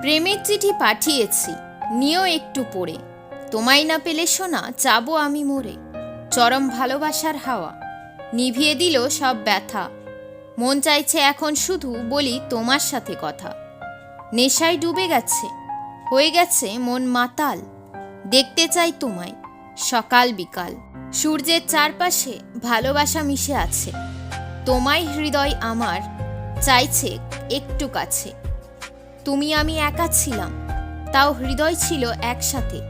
প্রেমের চিঠি পাঠিয়েছি, নিও একটু পড়ে। তোমায় না পেলে শোনা যাব আমি মরে। চরম ভালোবাসার হাওয়া, নিভিয়ে দিল সব ব্যথা। মন চাইছে এখন শুধু বলি তোমার সাথে কথা। নেশায় ডুবে গেছে, হয়ে গেছে মন মাতাল। দেখতে চাই তোমায়, সকাল বিকাল। সূর্যের চারপাশে ভালোবাসা মিশে আছে। তোমায় হৃদয় আমার, চাইছে একটু কাছে। তুমি আমি একা ছিলাম। তাও হৃদয় ছিল একসাথে।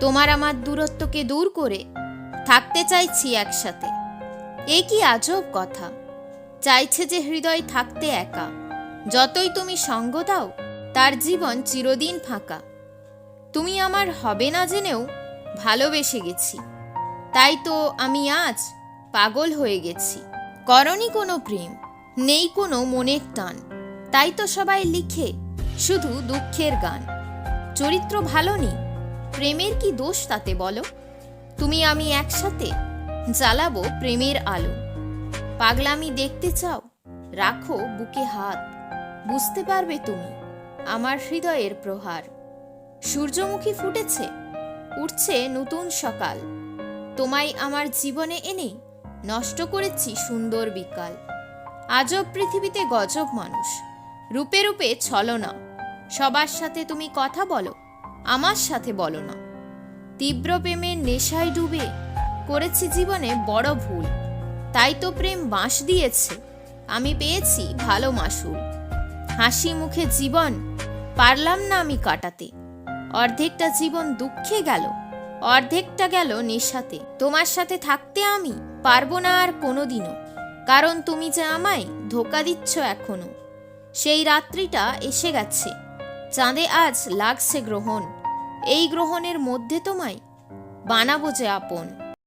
তোমার আমার দূরত্বকে দূর করে থাকতে চাইছি একসাথে। এ কি আজব কথা। চাইছে যে হৃদয় থাকতে একা। যতই তুমি সঙ্গ দাও, তার জীবন চিরদিন ফাঁকা। তুমি আমার হবে না জেনেও ভালোবেসে গেছি। তাই তো আমি আজ পাগল হয়ে গেছি। করনি কোনো প্রেম, নেই কোনো মনের টান। তাই তো সবাই লিখে শুধু দুঃখের গান। চরিত্র ভালো নেই প্রেমের কি দোষ তাতে বলো? তুমি আমি একসাথে জ্বালাবো প্রেমের আলো। পাগলামি দেখতে চাও? রাখো বুকে হাত। বুঝতে পারবে তুমি, আমার হৃদয়ের প্রহার। সূর্যমুখী ফুটেছে, উঠছে নতুন সকাল। তোমায় আমার জীবনে এনে নষ্ট করেছি সুন্দর বিকাল। আজব পৃথিবীতে গজব মানুষ, রূপে রূপে ছলনা। সবার সাথে তুমি কথা বলো, আমার সাথে বলো না। তীব্র প্রেমের নেশায় ডুবে করেছি জীবনে বড় ভুল। তাই তো প্রেম বাঁশ দিয়েছে, আমি পেয়েছি ভালো মাসুল। হাসি মুখে জীবন, পারলাম না আমি কাটাতে। অর্ধেকটা জীবন দুঃখে গেল, অর্ধেকটা গেল নেশাতে। তোমার সাথে থাকতে আমি পারব না আর কোনোদিনও, কারণ তুমি যে আমায় ধোকা দিচ্ছ এখনও। সেই রাত্রিটা এসে গেছে। চাঁদে আজ লাগছে গ্রহণ। এই গ্রহণের মধ্যে তোমায় বানাবো যে আপন।